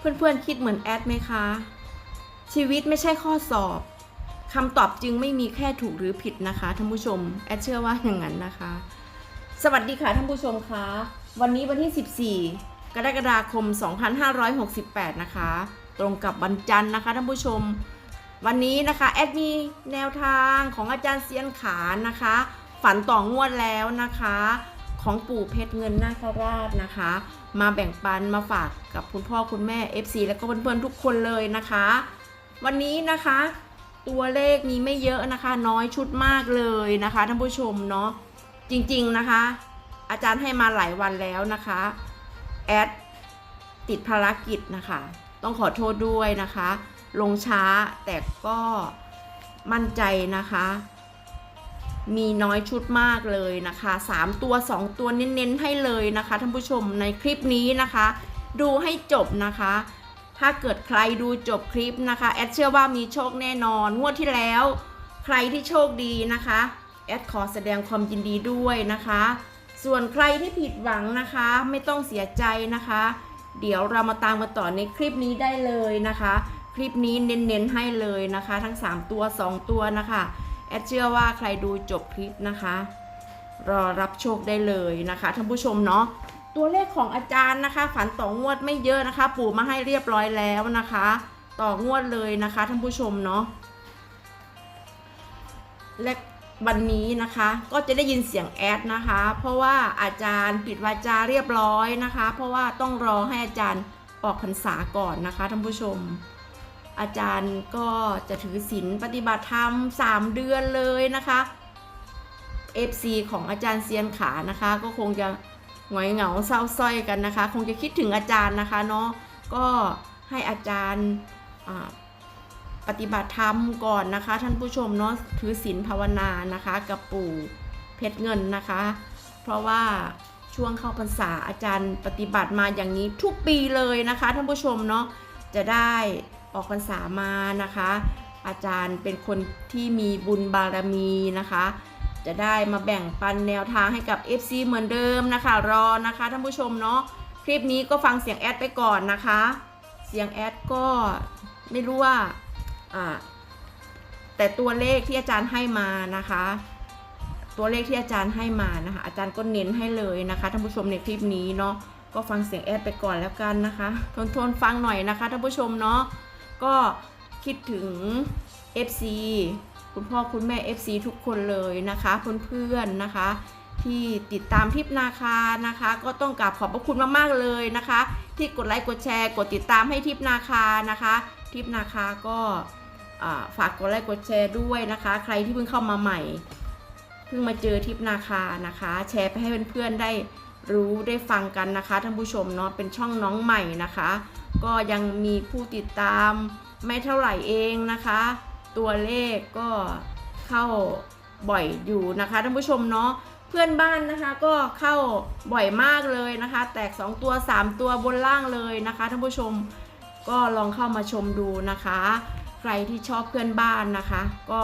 เพื่อนๆคิดเหมือนแอดไหมคะ ชีวิตไม่ใช่ข้อสอบคำตอบจึงไม่มีแค่ถูกหรือผิดนะคะท่านผู้ชม แอดเชื่อว่าอย่างนั้นนะคะ สวัสดีค่ะท่านผู้ชมคะ วันนี้วันที่ 14 กรกฎาคม 2568 นะคะ ตรงกับวันจันทร์นะคะท่านผู้ชม วันนี้นะคะแอดมีแนวทางของอาจารย์เซียนขานนะคะ ฝันต่องวดแล้วนะคะ ของปู่เพชรเงินนาคราชนะคะ มาแบ่งปันมาฝากกับคุณพ่อคุณแม่ FC และก็เพื่อนๆทุกคนเลยนะคะ วันนี้นะคะ ตัวเลขมีไม่เยอะนะคะ น้อยชุดมากเลยนะคะท่านผู้ชมเนาะจริงๆนะคะ อาจารย์ให้มาหลายวันแล้วนะคะแอดติดภารกิจนะคะ ต้องขอโทษด้วยนะคะ ลงช้าแต่ก็มั่นใจนะคะ มีน้อยชุดมากเลยนะคะ 3 ตัว 2 ตัวเน้นๆให้เลยนะคะท่านผู้ชมในคลิปนี้นะคะ ดูให้จบนะคะ ถ้าเกิดใครดูจบคลิปนะคะ แอดเชื่อว่ามีโชคแน่นอน งวดที่แล้ว ใครที่โชคดีนะคะ แอดขอแสดงความยินดีด้วยนะคะ ส่วนใครที่ผิดหวังนะคะ ไม่ต้องเสียใจนะคะ เดี๋ยวเรามาตามกันต่อในคลิปนี้ได้เลยนะคะ คลิปนี้เน้นๆให้เลยนะคะ ทั้ง 3 ตัว 2 ตัวนะคะ แอดเชื่อว่าใครดูจบคลิปนะคะ รอรับโชคได้เลยนะคะท่านผู้ชมเนาะตัวเลขของอาจารย์นะคะ ฝันต่องวดไม่เยอะนะคะ ปู่มาให้เรียบร้อยแล้วนะคะ ต่องวดเลยนะคะท่านผู้ชมเนาะและวันนี้นะคะก็จะได้ยินเสียงแอดนะคะ เพราะว่าอาจารย์ปิดวาจาเรียบร้อยนะคะ เพราะว่าต้องรอให้อาจารย์ออกพรรษาก่อนนะคะท่านผู้ชม อาจารย์ก็จะถือศีลปฏิบัติธรรม 3 เดือนเลยนะคะ FC ของอาจารย์เซียนขานะคะ ก็คงจะหงอยเหงาเศร้าส้อยกันนะคะ คงจะคิดถึงอาจารย์นะคะเนาะก็ให้อาจารย์ปฏิบัติธรรมก่อนนะคะ ท่านผู้ชมเนาะถือศีลภาวนานะคะ กับปู่เพชรเงินนะคะ เพราะว่าช่วงเข้าพรรษาอาจารย์ปฏิบัติมาอย่างนี้ทุกปีเลยนะคะ ท่านผู้ชมเนาะจะได้ ออกพรรษามานะคะ อาจารย์เป็นคนที่มีบุญบารมีนะคะ จะได้มาแบ่งปันแนวทางให้กับ FC เหมือนเดิมนะคะ รอนะคะท่านผู้ชมเนาะคลิปนี้ก็ฟังเสียงแอดไปก่อนนะคะ เสียงแอดก็ไม่รู้ว่าอ่าแต่ตัวเลขที่อาจารย์ให้มานะคะ ตัวเลขที่อาจารย์ให้มานะคะ อาจารย์ก็เน้นให้เลยนะคะท่านผู้ชมในคลิปนี้เนาะก็ฟังเสียงแอดไปก่อนแล้วกันนะคะ ทนทนฟังหน่อยนะคะท่านผู้ชมเนาะ ก็คิดถึง FC คุณพ่อคุณแม่ FC ทุกคนเลยนะคะเพื่อนๆนะคะ ที่ติดตามทิปนาคานะคะ ก็ต้องกราบขอบพระคุณมากๆเลยนะคะ ที่กดไลค์กดแชร์กดติดตามให้ทิปนาคานะคะทิปนาคาก็ฝากกดไลค์กดแชร์ด้วยนะคะ ใครที่เพิ่งเข้ามาใหม่ เพิ่งมาเจอทิปนาคานะคะ แชร์ไปให้เพื่อนๆได้รู้ได้ฟังกันนะคะท่านผู้ชมเนาะเป็นช่องน้องใหม่นะคะ ก็ยังมีผู้ติดตามไม่เท่าไหร่เองนะคะ ตัวเลขก็เข้าบ่อยอยู่นะคะท่านผู้ชมเนาะเพื่อนบ้านนะคะก็เข้าบ่อยมากเลยนะคะ แตก 2 ตัว 3 ตัวบนล่างเลยนะคะท่านผู้ชมก็ลองเข้ามาชมดูนะคะ ใครที่ชอบเพื่อนบ้านนะคะ ก็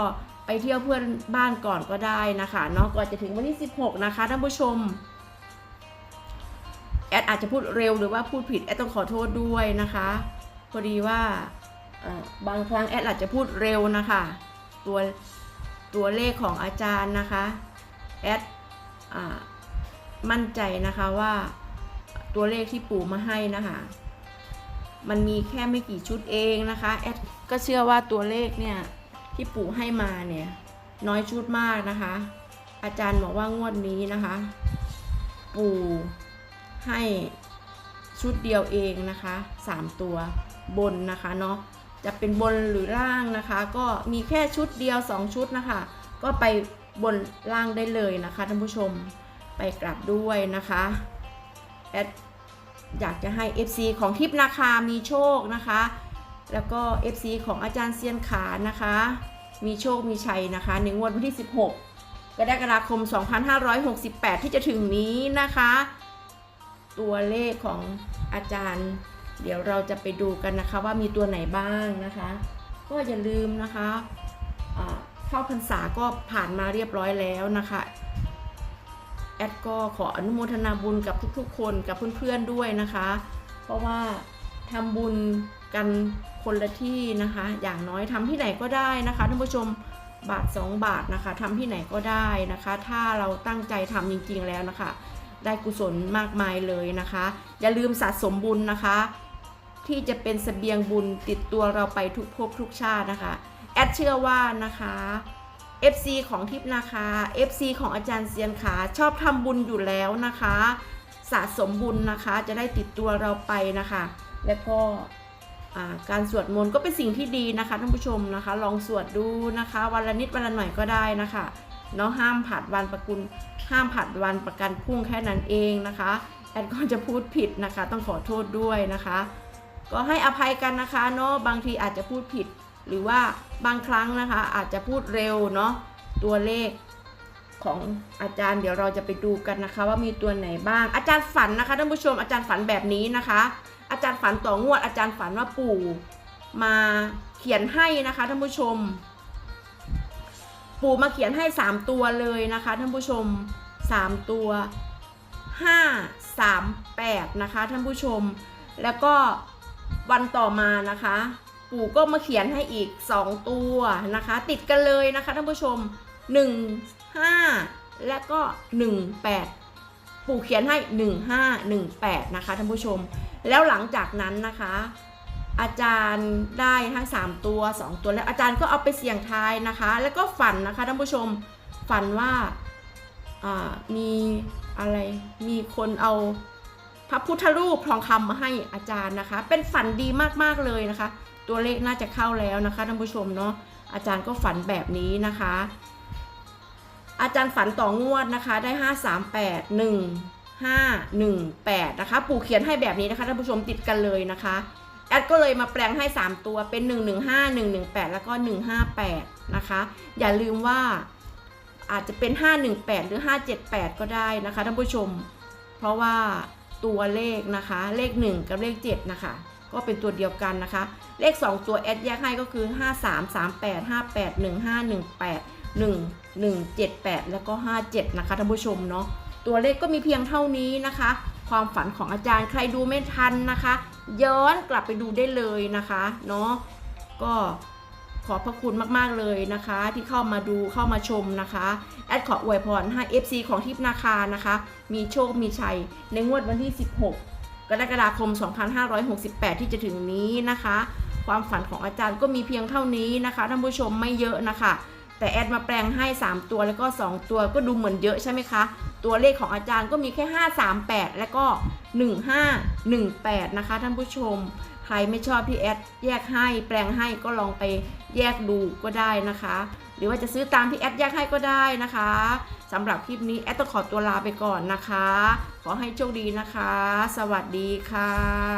ไปเที่ยวเพื่อนบ้านก่อนก็ได้นะคะเนาะก่อนจะถึงวันที่ 16 นะคะท่านผู้ชม แอดอาจจะพูดเร็วหรือว่าพูดผิดแอดต้องขอโทษด้วยนะคะพอดีว่าบางครั้งแอดอาจจะพูดเร็วนะคะตัวตัวเลขของอาจารย์นะคะแอดอมั่นใจนะคะว่าตัวเลขที่ปู่มาให้นะคะมันมีแค่ไม่กี่ชุดเองนะคะแอดก็เชื่อว่าตัวเลขเนี่ยที่ปู่ให้มาเนี่ยน้อยชุดมากนะคะ อาจารย์บอกว่างวดนี้นะคะ ปู่ ให้ชุดเดียวเองนะคะสามตัวบนนะคะเนาะจะเป็นบนหรือล่างนะคะ ก็มีแค่ชุดเดียว 2 ชุดนะคะ ก็ไปบนล่างได้เลยนะคะท่านผู้ชมไปกลับด้วยนะคะแอดอยากจะให้ FC ของทิพนาคามีโชคนะคะ แล้วก็ FC ของอาจารย์เซียนขานะคะ มีโชคมีชัยนะคะในงวดวันที่ 16กรกฎาคม 2568 ที่จะถึงนี้นะคะ ตัวเลขของอาจารย์ เดี๋ยวเราจะไปดูกันนะคะว่ามีตัวไหนบ้างนะคะ ก็อย่าลืมนะคะเข้าพรรษาก็ผ่านมาเรียบร้อยแล้วนะคะแอดก็ขออนุโมทนาบุญกับทุกๆ คนกับเพื่อนๆด้วยนะคะ เพราะว่าทำบุญกันคนละที่นะคะ อย่างน้อยทำที่ไหนก็ได้นะคะท่านผู้ชมบาท 2 บาทนะคะทำที่ไหนก็ได้นะคะ ถ้าเราตั้งใจทำจริงๆแล้วนะคะ ได้กุศลมากมายเลยนะคะ อย่าลืมสะสมบุญนะคะ ที่จะเป็นเสบียงบุญติดตัวเราไปทุกภพทุกชาตินะคะแอดเชื่อว่านะคะ FC ของทิพย์นาคา FC ของอาจารย์เซียนขาชอบทำบุญอยู่แล้วนะคะ สะสมบุญนะคะจะได้ติดตัวเราไปนะคะ แล้วก็การสวดมนต์ก็เป็นสิ่งที่ดีนะคะท่านผู้ชมนะคะ ลองสวดดูนะคะ วันละนิดวันละหน่อยก็ได้นะคะ เนาะห้ามผัดวันประกุลห้ามผัดวันประกันพรุ่งแค่นั้นเองนะคะแอดก็จะพูดผิดนะคะ ต้องขอโทษด้วยนะคะ ก็ให้อภัยกันนะคะเนาะบางทีอาจจะพูดผิด หรือว่าบางครั้งนะคะ อาจจะพูดเร็วเนาะตัวเลขของอาจารย์เดี๋ยวเราจะไปดูกันนะคะ ว่ามีตัวไหนบ้าง อาจารย์ฝันนะคะท่านผู้ชมอาจารย์ฝันแบบนี้นะคะ อาจารย์ฝันต่องวด อาจารย์ฝันว่าปู่มาเขียนให้นะคะท่านผู้ชม ปู่มาเขียนให้สามตัวเลยนะคะท่านผู้ชมสามตัวห้าสามแปดนะคะท่านผู้ชม แล้วก็วันต่อมานะคะ ปู่ก็มาเขียนให้อีก 2 ตัวนะคะ ติดกันเลยนะคะท่านผู้ชม 1 5 และก็ 18 ปู่เขียนให้ 1518 นะคะท่านผู้ชม แล้วหลังจากนั้นนะคะ อาจารย์ได้ทั้ง 3 ตัว 2 ตัวแล้วอาจารย์ก็เอาไปเสี่ยงทายนะคะ แล้วก็ฝันนะคะท่านผู้ชมฝันว่ามีอะไรมีคนเอาพระพุทธรูปทองคำมาให้อาจารย์นะคะ เป็นฝันดีมากๆเลยนะคะ ตัวเลขน่าจะเข้าแล้วนะคะท่านผู้ชมเนาะอาจารย์ก็ฝันแบบนี้นะคะ อาจารย์ฝันต่องวดนะคะได้ 5 3 8 1 5 1 8 นะคะ ปู่เขียนให้แบบนี้นะคะท่านผู้ชมติดกันเลยนะคะ แอดก็เลยมาแปลงให้ 3 ตัวเป็น 1 1 5 1 1 8 แล้วก็ 158 นะคะ อย่าลืมว่าอาจจะเป็น 518 หรือ 578 ก็ได้นะคะท่านผู้ชม เพราะว่าตัวเลขนะคะ เลข 1 กับเลข 7 นะคะ ก็เป็นตัวเดียวกันนะคะ เลข 2 ตัวแอดแยกให้ก็คือ 5 3 3 8 5 8 1 5 1 8 1 1 7 8 แล้วก็ 57 นะคะท่านผู้ชมเนาะตัวเลขก็มีเพียงเท่านี้นะคะ ความฝันของอาจารย์ใครดูไม่ทันนะคะ ย้อนกลับไปดูได้เลยนะคะเนาะก็ขอบพระคุณมากๆเลยนะคะ ที่เข้ามาดูเข้ามาชมนะคะแอดขออวยพรให้ FC ของทิพนาคานะคะ มีโชคมีชัย ในงวดวันที่ 16 กรกฎาคม 2568 ที่จะถึงนี้นะคะ ความฝันของอาจารย์ก็มีเพียงเท่านี้นะคะท่านผู้ชมไม่เยอะนะคะ แต่แอดมาแปลงให้ 3 ตัวแล้วก็ 2 ตัวก็ดูเหมือนเยอะใช่ไหมคะ ตัวเลขของอาจารย์ก็มีแค่ 5 3 8 แล้วก็ 1518 นะคะท่านผู้ชม ใครไม่ชอบที่แอดแยกให้แปลงให้ก็ลองไปแยกดูก็ได้นะคะ หรือว่าจะซื้อตามที่แอดแยกให้ก็ได้นะคะสำหรับคลิปนี้แอดต้องขอตัวลาไปก่อนนะคะ ขอให้โชคดีนะคะ สวัสดีค่ะ